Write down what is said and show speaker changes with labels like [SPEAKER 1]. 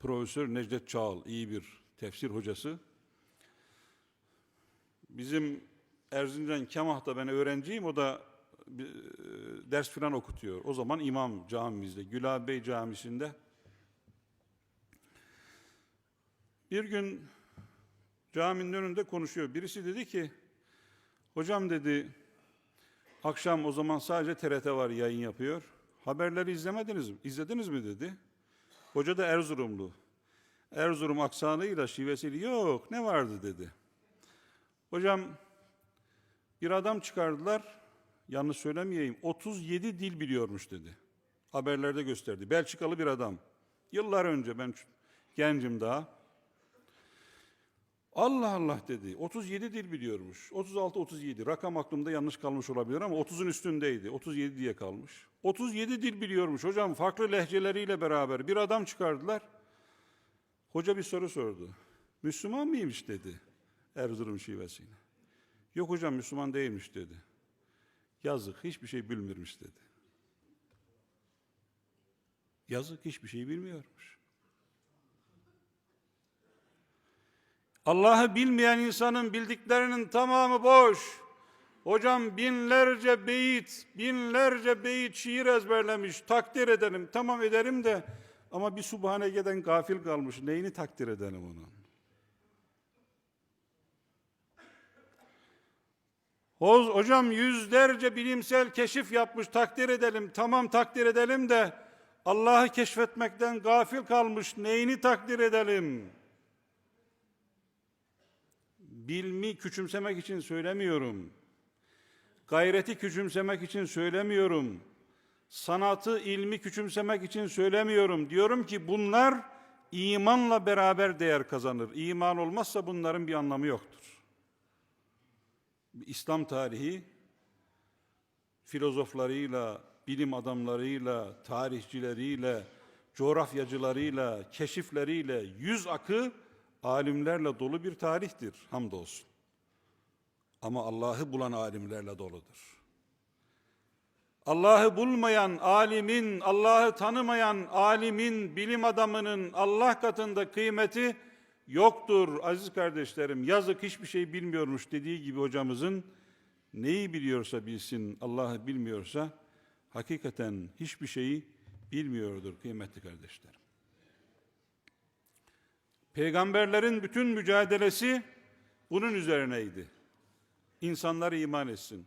[SPEAKER 1] Profesör Necdet Çağıl iyi bir tefsir hocası. Bizim Erzincan Kemah'ta ben öğrenciyim. O da e, ders filan okutuyor. O zaman imam camimizde, Gülab Bey Camisi'nde. Bir gün caminin önünde konuşuyor. Birisi dedi ki, hocam dedi, akşam o zaman sadece TRT var yayın yapıyor. Haberleri izlemediniz mi? İzlediniz mi dedi. Hoca da Erzurumlu. Erzurum aksanıyla, şivesiyle yok ne vardı dedi. Hocam bir adam çıkardılar, yanlış söylemeyeyim, 37 dil biliyormuş dedi. Haberlerde gösterdi. Belçikalı bir adam. Yıllar önce ben gencim daha. Allah Allah dedi. 37 dil biliyormuş. 36-37. Rakam aklımda yanlış kalmış olabilir ama 30'un üstündeydi. 37 diye kalmış. 37 dil biliyormuş. Hocam farklı lehçeleriyle beraber bir adam çıkardılar. Hoca bir soru sordu. Müslüman mıymış dedi. Erzurum şivesiyle. Yok hocam Müslüman değilmiş dedi. Yazık hiçbir şey bilmirmiş dedi. Yazık hiçbir şey bilmiyormuş. Allah'ı bilmeyen insanın bildiklerinin tamamı boş. Hocam binlerce beyit, binlerce beyit şiir ezberlemiş. Takdir edelim, tamam ederim de ama bir Subhaneke'den gafil kalmış. Neyini takdir edelim? Hoz, hocam yüzlerce bilimsel keşif yapmış takdir edelim. Tamam takdir edelim de Allah'ı keşfetmekten gafil kalmış. Neyini takdir edelim? Bilmi küçümsemek için söylemiyorum. Gayreti küçümsemek için söylemiyorum. Sanatı, ilmi küçümsemek için söylemiyorum. Diyorum ki bunlar imanla beraber değer kazanır. İman olmazsa bunların bir anlamı yoktur. İslam tarihi filozoflarıyla, bilim adamlarıyla, tarihçileriyle, coğrafyacılarıyla, keşifleriyle yüz akı alimlerle dolu bir tarihtir hamdolsun. Ama Allah'ı bulan alimlerle doludur. Allah'ı bulmayan alimin, Allah'ı tanımayan alimin, bilim adamının Allah katında kıymeti yoktur aziz kardeşlerim. Yazık hiçbir şey bilmiyormuş dediği gibi hocamızın neyi biliyorsa bilsin, Allah'ı bilmiyorsa hakikaten hiçbir şeyi bilmiyordur kıymetli kardeşlerim. Peygamberlerin bütün mücadelesi bunun üzerineydi. İnsanlar iman etsin.